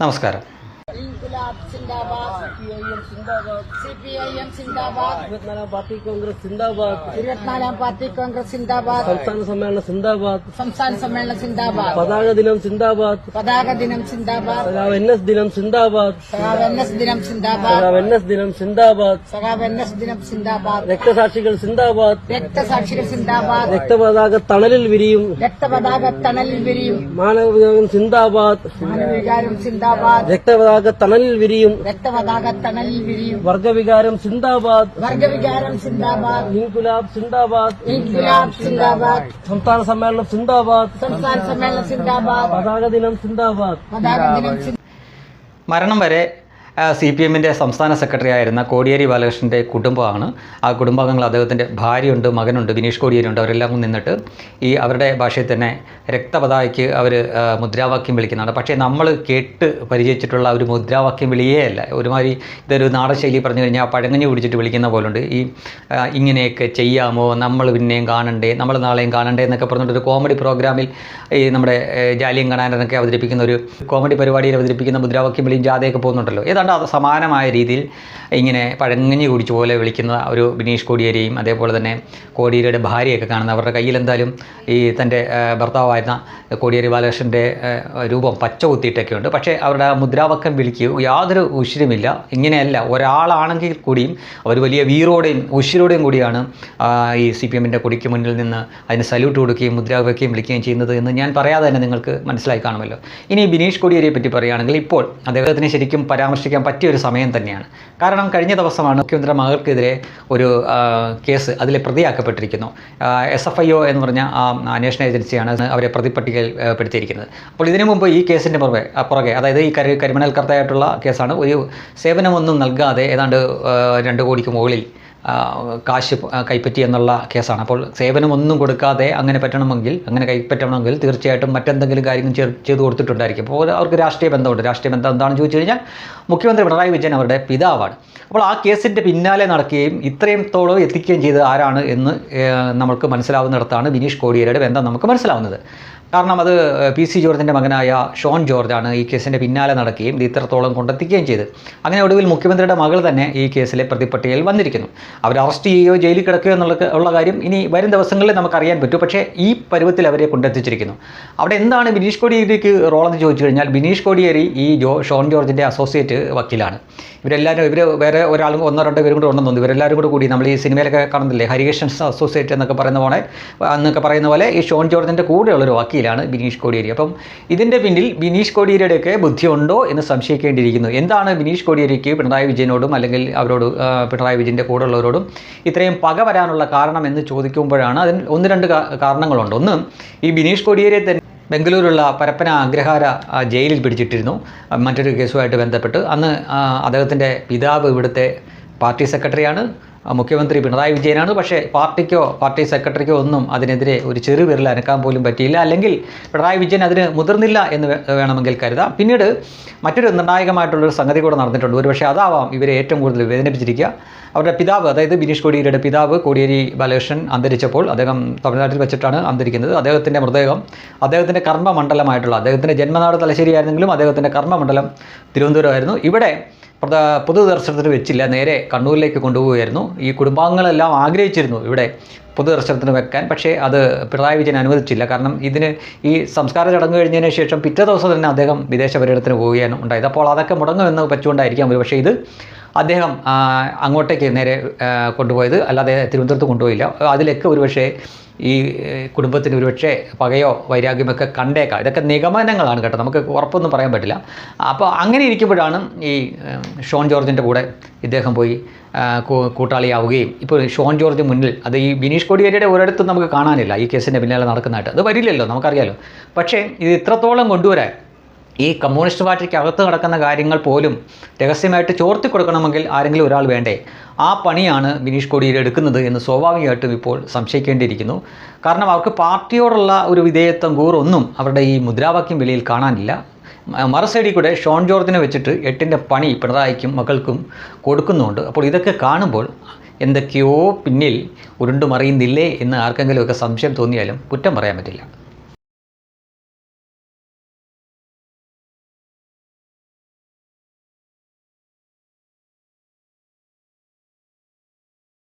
നമസ്കാരം. ഇൻകുലാബ് സിന്ദാബാദ് സിപിഐഎം സിന്ദാബാദ്. സി പി ഐ എം സിന്ദാബാദ്. ഇരുപത്തിനാലാം പാർട്ടി കോൺഗ്രസ് സിന്ദാബാദ്. ഇരുപത്തിനാലാം പാർട്ടി കോൺഗ്രസ് സിന്ദാബാദ്. സംസ്ഥാന സമ്മേളനം സിന്ദാബാദ്. സംസ്ഥാന സമ്മേളനം സിന്ദാബാദ്. പതാക ദിനം സിന്ദാബാദ്. പതാക ദിനം സിന്ദാബാദ്. സഖാവ് എൻ എസ് ദിനം സിന്ദാബാദ്. സഖാവ് എൻ എസ് ദിനം സിന്ദാബാദ്. സഖാവ് എൻ എസ് ദിനം സിന്ദാബാദ്. സഖാവ് എൻ എസ് ദിനം സിന്ദാബാദ്. രക്തസാക്ഷികൾ സിന്ദാബാദ്. രക്തസാക്ഷികൾ സിന്ദാബാദ്. രക്തപതാക തണലിൽ വിരിയും. രക്തപതാക തണലിൽ വിരിയും. മാനവവിഭാഗം സിന്ദാബാദ്. മാനവികാരം സിന്ദാബാദ്. രക്തപതാക തണലിൽ വിരിയും. രക്തപതാക തണൽ വിരിയും. വർഗവികാരം സിന്ദാബാദ്. വർഗവികാരം സിന്ദാബാദ്. ഇൻകുലാബ് സിന്ദാബാദ്. ഇൻകുലാബ് സിന്ദാബാദ്. സംസ്ഥാന സമ്മേളനം സിന്ദാബാദ്. സംസ്ഥാന സമ്മേളനം സിന്ദാബാദ്. പതാക ദിനം സിന്ദാബാദ്. പതാക ദിനം സിന്ദാബാദ് മരണം വരെ സി പി എമ്മിന്റെ സംസ്ഥാന സെക്രട്ടറി ആയിരുന്ന കോടിയേരി ബാലകൃഷ്ണന്റെ കുടുംബമാണ്. ആ കുടുംബാംഗങ്ങൾ അദ്ദേഹത്തിന്റെ ഭാര്യയുണ്ട് മകനുണ്ട് ബിനീഷ് കോടിയേരി ഉണ്ട് അവരെല്ലാം നിന്നിട്ട് ഈ അവരുടെ ഭാഷയിൽ തന്നെ രക്തപതായ്ക്ക് അവർ മുദ്രാവാക്യം വിളിക്കുന്നതാണ്. പക്ഷേ നമ്മൾ കേട്ട് പരിചയിച്ചിട്ടുള്ള ഒരു മുദ്രാവാക്യം വിളിയേ അല്ല. ഒരുമാതിരി ഇതൊരു നാടൻ ശൈലി പറഞ്ഞു കഴിഞ്ഞാൽ പഴങ്ങഞ്ഞു പിടിച്ചിട്ട് വിളിക്കുന്ന പോലുണ്ട്. ഈ ഇങ്ങനെയൊക്കെ ചെയ്യാമോ? നമ്മൾ പിന്നെയും കാണണ്ടേ? നമ്മൾ നാളെയും കാണണ്ടേ എന്നൊക്കെ പറഞ്ഞിട്ട് ഒരു കോമഡി പ്രോഗ്രാമിൽ ഈ നമ്മുടെ ജാലിയം കാണാനൊക്കെ അവതരിപ്പിക്കുന്ന ഒരു കോമഡി പരിപാടിയിൽ അവതരിപ്പിക്കുന്ന മുദ്രാവാക്യം വിളിയും ജാഥയൊക്കെ പോകുന്നുണ്ടല്ലോ. ഏതാണ്ട് അത് സമാനമായ രീതിയിൽ ഇങ്ങനെ പഴങ്ങഞ്ഞു കുടിച്ചു പോലെ വിളിക്കുന്ന ഒരു ബിനീഷ് കോടിയേരിയും അതേപോലെ തന്നെ കോടിയേരിയുടെ ഭാര്യയൊക്കെ കാണുന്ന അവരുടെ കയ്യിൽ എന്തായാലും ഈ തന്റെ ഭർത്താവായിരുന്ന കോടിയേരി ബാലകൃഷ്ണന്റെ രൂപം പച്ച കുത്തിയിട്ടൊക്കെ ഉണ്ട്. പക്ഷേ അവരുടെ ആ മുദ്രാവാക്യം വിളിക്കുക യാതൊരു ഉശിരുമില്ല. ഇങ്ങനെയല്ല ഒരാളാണെങ്കിൽ കൂടിയും അവർ വലിയ വീറോടെയും ഉശിരോടെയും കൂടിയാണ് ഈ സി പി എമ്മിന്റെ കൊടിക്ക് മുന്നിൽ നിന്ന് അതിന് സല്യൂട്ട് കൊടുക്കുകയും മുദ്രാവാക്യം വിളിക്കുകയും ചെയ്യുന്നത് എന്ന് ഞാൻ പറയാതെ തന്നെ നിങ്ങൾക്ക് മനസ്സിലായി കാണുമല്ലോ. ഇനി ബിനീഷ് കോടിയേരിയെ പറ്റി പറയുകയാണെങ്കിൽ ഇപ്പോൾ അദ്ദേഹത്തിന് ശരിക്കും പരാമർശിക്കാൻ പറ്റിയ ഒരു സമയം തന്നെയാണ്. കാരണം കഴിഞ്ഞ ദിവസമാണ് മുഖ്യമന്ത്രി മകൾക്കെതിരെ ഒരു കേസ് അതിൽ പ്രതിയാക്കപ്പെട്ടിരിക്കുന്നു. എസ് എഫ് ഐ ഒ എന്ന് പറഞ്ഞ ആ അന്വേഷണ ഏജൻസിയാണ് അവരെ പ്രതിപ്പട്ടികയിൽ ആ, പെടുത്തിയിരിക്കുന്നത്. അപ്പോൾ ഇതിനു മുമ്പ് ഈ കേസിന്റെ പുറമെ പുറകെ അതായത് ഈ കരി കരിമിനൽ കർത്തയായിട്ടുള്ള കേസാണ് ഒരു സേവനമൊന്നും നൽകാതെ ഏതാണ്ട് രണ്ട് കോടിക്ക് മുകളിൽ കാശ് കൈപ്പറ്റി എന്നുള്ള കേസാണ്. അപ്പോൾ സേവനം ഒന്നും കൊടുക്കാതെ അങ്ങനെ പറ്റണമെങ്കിൽ അങ്ങനെ കൈപ്പറ്റണമെങ്കിൽ തീർച്ചയായിട്ടും മറ്റെന്തെങ്കിലും കാര്യങ്ങൾ ചെയ്ത് കൊടുത്തിട്ടുണ്ടായിരിക്കും. അപ്പോൾ അവർക്ക് രാഷ്ട്രീയ ബന്ധമുണ്ട്. രാഷ്ട്രീയ ബന്ധം എന്താണെന്ന് ചോദിച്ചു കഴിഞ്ഞാൽ മുഖ്യമന്ത്രി പിണറായി വിജയൻ അവരുടെ പിതാവാണ്. അപ്പോൾ ആ കേസിന്റെ പിന്നാലെ നടക്കുകയും ഇത്രയും തോളം എത്തിക്കുകയും ചെയ്തത് ആരാണ് എന്ന് നമുക്ക് മനസ്സിലാവുന്നിടത്താണ് ബിനീഷ് കോടിയേരിയുടെ ബന്ധം നമുക്ക് മനസ്സിലാവുന്നത്. കാരണം അത് പി സി ജോർജിന്റെ മകനായ ഷോൺ ജോർജാണ് ഈ കേസിന്റെ പിന്നാലെ നടക്കുകയും ഇത് ഇത്രത്തോളം കൊണ്ടെത്തിക്കുകയും ചെയ്ത്. അങ്ങനെ ഒടുവിൽ മുഖ്യമന്ത്രിയുടെ മകൾ തന്നെ ഈ കേസിലെ പ്രതിപ്പട്ടികയിൽ വന്നിരിക്കുന്നു. അവർ അറസ്റ്റ് ചെയ്യുകയോ ജയിലിൽ കിടക്കുകയോ എന്നുള്ള ഉള്ള കാര്യം ഇനി വരും ദിവസങ്ങളിൽ നമുക്കറിയാൻ പറ്റും. പക്ഷേ ഈ പരുവത്തിൽ അവരെ കൊണ്ടെത്തിച്ചിരിക്കുന്നു. അവിടെ എന്താണ് ബിനീഷ് കോടിയേരിക്ക് റോളെന്ന് ചോദിച്ചു കഴിഞ്ഞാൽ ബിനീഷ് കോടിയേരി ഈ ജോ ഷോൺ ജോർജിന്റെ അസോസിയേറ്റ് വക്കീലാണ്. ഇവരെല്ലാവരും ഇവർ വേറെ ഒരാളും ഒന്നോ രണ്ടോ പേരും കൂടെ ഉണ്ടെന്ന് തോന്നുന്നു. ഇവരെല്ലാവരും കൂടെ കൂടി നമ്മൾ ഈ സിനിമയിലൊക്കെ കാണുന്നില്ലേ? ഹരികൃഷ്ണൻസ് അസോസിയേറ്റ് എന്നൊക്കെ പറയുന്ന പോലെ എന്നൊക്കെ പറയുന്ന പോലെ ഈ ഷോൺ ജോർജിന്റെ കൂടെയുള്ളൊരു വക്കീലാണ് ബിനീഷ് കോടിയേരി. അപ്പം ഇതിന്റെ പിന്നിൽ ബിനീഷ് കോടിയേരിയുടെയൊക്കെ ബുദ്ധിയുണ്ടോ എന്ന് സംശയിക്കേണ്ടിയിരിക്കുന്നു. എന്താണ് ബിനീഷ് കോടിയേരിക്ക് പിണറായി വിജയനോടും അല്ലെങ്കിൽ അവരോട് പിണറായി വിജയന്റെ കൂടെയുള്ളവരോടും ഇത്രയും പക വരാനുള്ള കാരണം എന്ന് ചോദിക്കുമ്പോഴാണ് അതിന് ഒന്ന് രണ്ട് കാരണങ്ങളുണ്ട്. ഒന്ന് ഈ ബിനീഷ് കോടിയേരിയെ തന്നെ ബംഗളൂരുള്ള പരപ്പന അഗ്രഹാര ജയിലിൽ പിടിച്ചിട്ടിരുന്നു. മറ്റൊരു കേസുമായിട്ട് ബന്ധപ്പെട്ട് അന്ന് അദ്ദേഹത്തിന്റെ പിതാവ് ഇവിടുത്തെ പാർട്ടി സെക്രട്ടറിയാണ്. മുഖ്യമന്ത്രി പിണറായി വിജയനാണ്. പക്ഷേ പാർട്ടിക്കോ പാർട്ടി സെക്രട്ടറിക്കോ ഒന്നും അതിനെതിരെ ഒരു ചെറു വിരൽ അനക്കാൻ പോലും പറ്റിയില്ല. അല്ലെങ്കിൽ പിണറായി വിജയൻ അതിന് മുതിർന്നില്ല എന്ന് വേണമെങ്കിൽ കരുതാം. പിന്നീട് മറ്റൊരു നിർണായകമായിട്ടുള്ളൊരു സംഗതി കൂടെ നടന്നിട്ടുണ്ട്. ഒരു പക്ഷേ അതാവാം ഇവരെ ഏറ്റവും കൂടുതൽ വേദനിപ്പിച്ചിരിക്കുക. അവരുടെ പിതാവ് അതായത് ബിനീഷ് കോടിയേരിയുടെ പിതാവ് കോടിയേരി ബാലകൃഷ്ണൻ അന്തരിച്ചപ്പോൾ അദ്ദേഹം തമിഴ്നാട്ടിൽ വെച്ചിട്ടാണ് അന്തരിക്കുന്നത്. അദ്ദേഹത്തിന്റെ മൃതദേഹം അദ്ദേഹത്തിന്റെ കർമ്മമണ്ഡലമായിട്ടുള്ള അദ്ദേഹത്തിന്റെ ജന്മനാട് തലശ്ശേരി ആയിരുന്നെങ്കിലും അദ്ദേഹത്തിന്റെ കർമ്മമണ്ഡലം തിരുവനന്തപുരമായിരുന്നു. ഇവിടെ പൊതുദർശനത്തിന് വെച്ചില്ല. നേരെ കണ്ണൂരിലേക്ക് കൊണ്ടുപോവുകയായിരുന്നു. ഈ കുടുംബാംഗങ്ങളെല്ലാം ആഗ്രഹിച്ചിരുന്നു ഇവിടെ പൊതുദർശനത്തിന് വെക്കാൻ. പക്ഷേ അത് പിണറായി വിജയൻ അനുവദിച്ചില്ല. കാരണം ഇതിന് ഈ സംസ്കാര ചടങ്ങ് കഴിഞ്ഞതിന് ശേഷം പിറ്റേ ദിവസം തന്നെ അദ്ദേഹം വിദേശ പര്യടനത്തിന് പോവുകയാണ് ഉണ്ടായത്. അപ്പോൾ അതൊക്കെ മുടങ്ങുമെന്ന് പറ്റുകൊണ്ടായിരിക്കാം ഒരു പക്ഷേ ഇത്. അദ്ദേഹം അങ്ങോട്ടേക്ക് നേരെ കൊണ്ടുപോയത്. അല്ലാതെ തിരുവനന്തപുരത്ത് കൊണ്ടുപോയില്ല. അതിലൊക്കെ ഒരുപക്ഷേ ഈ കുടുംബത്തിന് ഒരുപക്ഷെ പകയോ വൈരാഗ്യമൊക്കെ കണ്ടേക്കാം. ഇതൊക്കെ നിഗമനങ്ങളാണ് കേട്ടോ. നമുക്ക് ഉറപ്പൊന്നും പറയാൻ പറ്റില്ല. അപ്പോൾ അങ്ങനെ ഇരിക്കുമ്പോഴാണ് ഈ ഷോൺ ജോർജിന്റെ കൂടെ ഇദ്ദേഹം പോയി കൂട്ടാളിയാവുകയും. ഇപ്പോൾ ഷോൺ ജോർജ് മുന്നിൽ അത് ഈ ബിനീഷ് കോടിയേരിയുടെ ഒരിടത്തും നമുക്ക് കാണാനില്ല ഈ കേസിന്റെ പിന്നാലെ നടക്കുന്നതായിട്ട്. അത് വരില്ലല്ലോ നമുക്കറിയാലോ. പക്ഷേ ഇത് ഇത്രത്തോളം കൊണ്ടുവരാൻ ഈ കമ്മ്യൂണിസ്റ്റ് പാർട്ടിക്ക് അകത്ത് നടക്കുന്ന കാര്യങ്ങൾ പോലും രഹസ്യമായിട്ട് ചോർത്തി കൊടുക്കണമെങ്കിൽ ആരെങ്കിലും ഒരാൾ വേണ്ടേ? ആ പണിയാണ് ബിനീഷ് കോടിയേരി എടുക്കുന്നത് എന്ന് സ്വാഭാവികമായിട്ടും ഇപ്പോൾ സംശയിക്കേണ്ടിയിരിക്കുന്നു. കാരണം അവർക്ക് പാർട്ടിയോടുള്ള ഒരു വിധേയത്വം കൂറൊന്നും അവരുടെ ഈ മുദ്രാവാക്യം വിലയിൽ കാണാനില്ല. മറുസൈഡിൽ കൂടെ ഷോൺ ജോർജിനെ വെച്ചിട്ട് എട്ടിന്റെ പണി പിണറായിക്കും മക്കൾക്കും കൊടുക്കുന്നുണ്ട്. അപ്പോൾ ഇതൊക്കെ കാണുമ്പോൾ എന്തൊക്കെയോ പിന്നിൽ ഉരുണ്ടുമറിയുന്നില്ലേ എന്ന് ആർക്കെങ്കിലുമൊക്കെ സംശയം തോന്നിയാലും കുറ്റം പറയാൻ പറ്റില്ല.